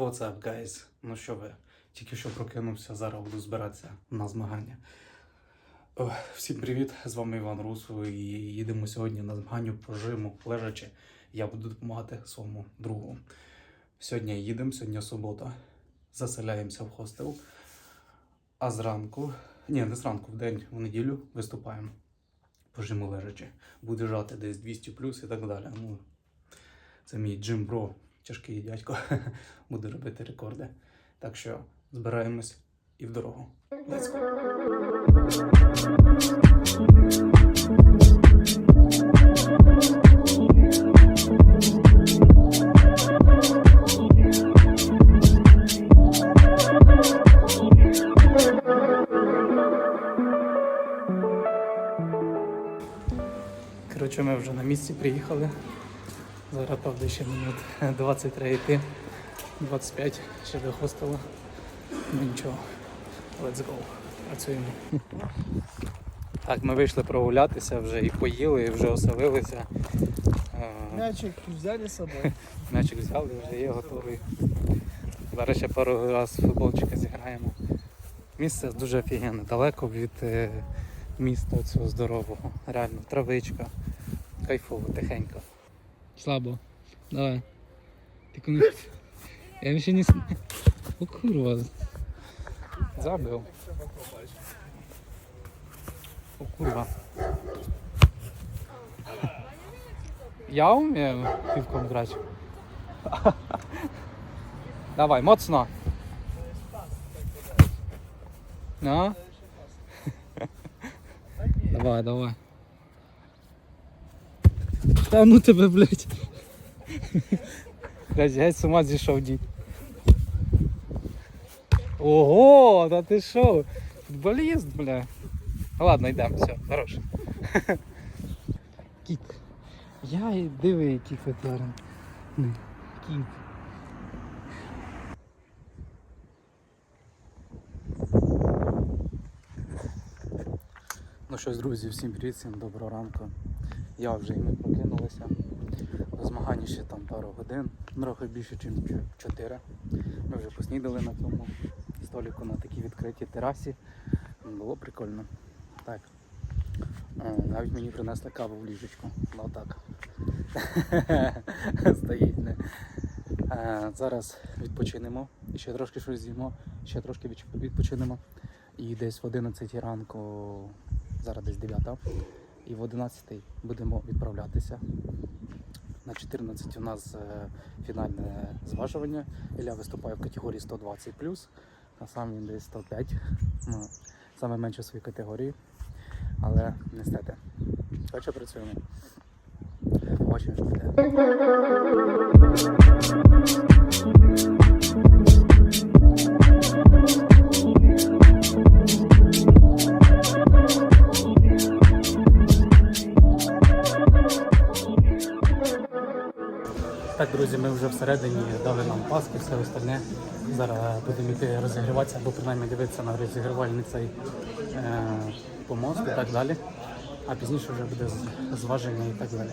What's up, guys? Ну що ви? Тільки що прокинувся, зараз буду збиратися на змагання. Всім привіт! З вами Іван Русу і їдемо сьогодні на змагання по жиму лежачи. Я буду допомагати своєму другу. Сьогодні їдемо, сьогодні субота. Заселяємося в хостел. А зранку, ні, не зранку, в день, в неділю виступаємо по жиму лежачи. Буде жати десь 200 плюс і так далі. Ну, це мій джим бро, тяжкий дядько, буде робити рекорди. Так що збираємось і в дорогу. Let's go! Коротше, ми вже на місці приїхали. Зараз, правда, ще минут 23 йти, 25 ще до хостелу. Ну нічого, let's go. Працюємо. Так, ми вийшли прогулятися вже і поїли, і вже оселилися. Е, Мячик взяли с собой. М'ячик взяли, вже є готовий. Зараз ще пару раз футболчика зіграємо. Місце дуже офігенне, далеко від е, міста цього здорового. Реально, травичка. Кайфово, тихенько. Słabo. Dawaj. Tylko nie... Ja mi się nie... O kurwa. Zabył. O kurwa. Ja umiem piłką grać. Dawaj, mocno. No. Давай, давай. Та ну тебе, блядь. Блядь, геть з ума зійшов дід. Ого, та ти що? Футболіст, бля. Ладно, йдемо, все, хорош. Кіт. Я і диви, який фетерин. Ну, Кіт. Ну що ж, друзі, всім привіт, всім доброго ранку. Я вже і ми прокинулися. Змагання ще там пару годин, трохи більше, ніж 4. Ми вже поснідали на тому столику на такій відкритій терасі. Було прикольно. Так. Е, Навіть мені принесли каву в ліжечку. Ну так. Стоїть. Не? Е, Зараз відпочинемо. Ще трошки щось з'їмо, ще трошки відпочинемо. І десь в 11 ранку, зараз десь 9, і в 11 будемо відправлятися. На 14 у нас е, фінальне зважування. Ілля виступає в категорії 120 а сам він десь 105. Ну, саме менше в своїй категорії. Але не стати. Хоча працюємо. Побачимо, що буде. Всередині дали нам паски, все остальне. Зараз будемо йти розігріватися, або принаймні дивитися на розігрівальний цей е, помост і так далі. А пізніше вже буде зваження і так далі.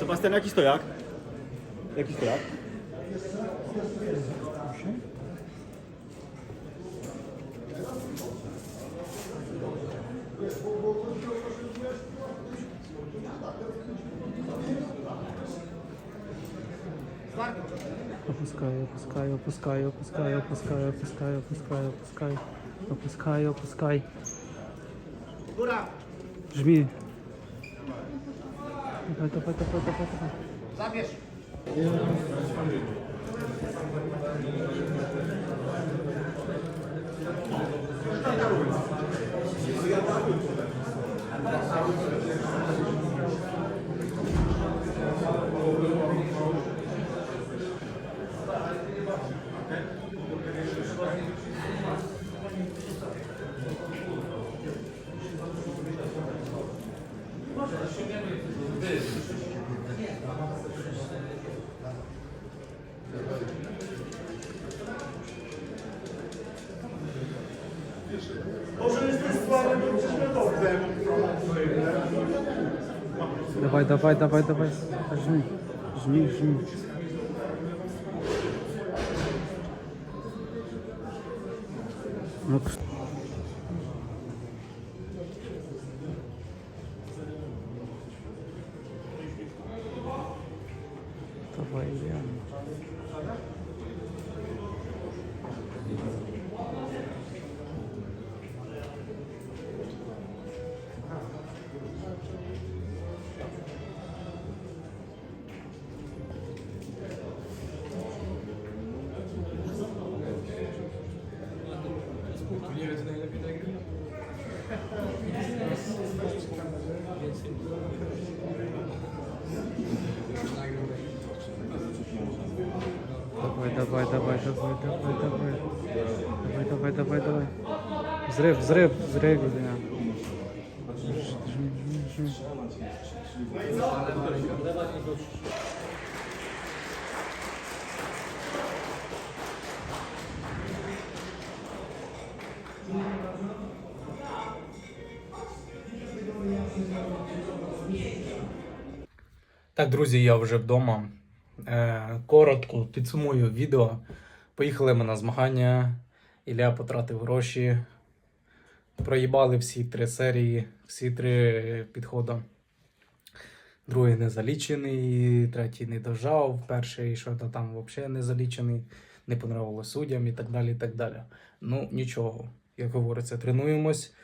Sebastian, jaki stojak? Jaki stojak? Опускай, опускай, опускай, опускай, опускай, опускай, опускай, опускай, опускай, опускай. Góra! Жми. Давай, давай, давай, давай, давай. Zabierz! Давай, давай, давай, давай. Жми, жми, жми. Ну, Давай, давай, давай, давай, давай, давай. Давай, давай, давай, давай. Взрыв, взрыв, взрыв, бля. Жми, жми, Так, друзі, я вже вдома. Е, коротко підсумую відео. Поїхали ми на змагання. Ілля потратив гроші. Проїбали всі три серії, всі три підходи. Другий не залічений, третій не дожав, перший що то там взагалі не залічений, не понравилось суддям і так далі. і так далі. Ну, нічого, як говориться, тренуємось,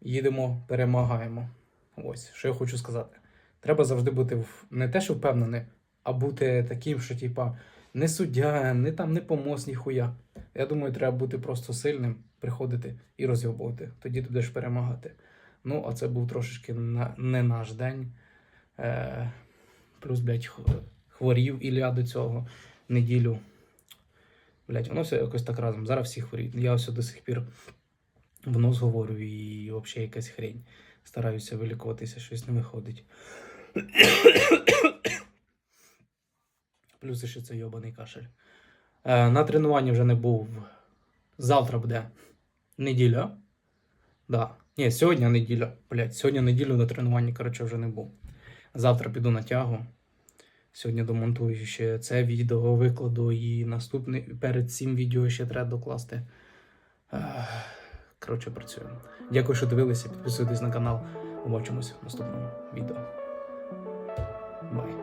їдемо, перемагаємо. Ось, що я хочу сказати. Треба завжди бути не те, що впевнений, а бути таким, що типа не суддя, не там не помост, ніхуя. Я думаю, треба бути просто сильним, приходити і розйобувати. Тоді ти будеш перемагати. Ну, а це був трошечки не наш день. Е, плюс, блядь, хворів Ілля до цього неділю. Блядь, воно все якось так разом. Зараз всі хворіють. Я все до сих пір в нос говорю і взагалі якась хрень. Стараюся вилікуватися, щось не виходить. Плюс ще це йобаний кашель. Е, на тренуванні вже не був. Завтра буде неділя. Да. Ні, сьогодні неділя. Блять, сьогодні неділю на тренуванні, коротше, вже не був. Завтра піду на тягу. Сьогодні домонтую ще це відео, викладу і наступне перед цим відео ще треба докласти. Коротше, працюємо. Дякую, що дивилися. Підписуйтесь на канал. Побачимось в наступному відео. Bye.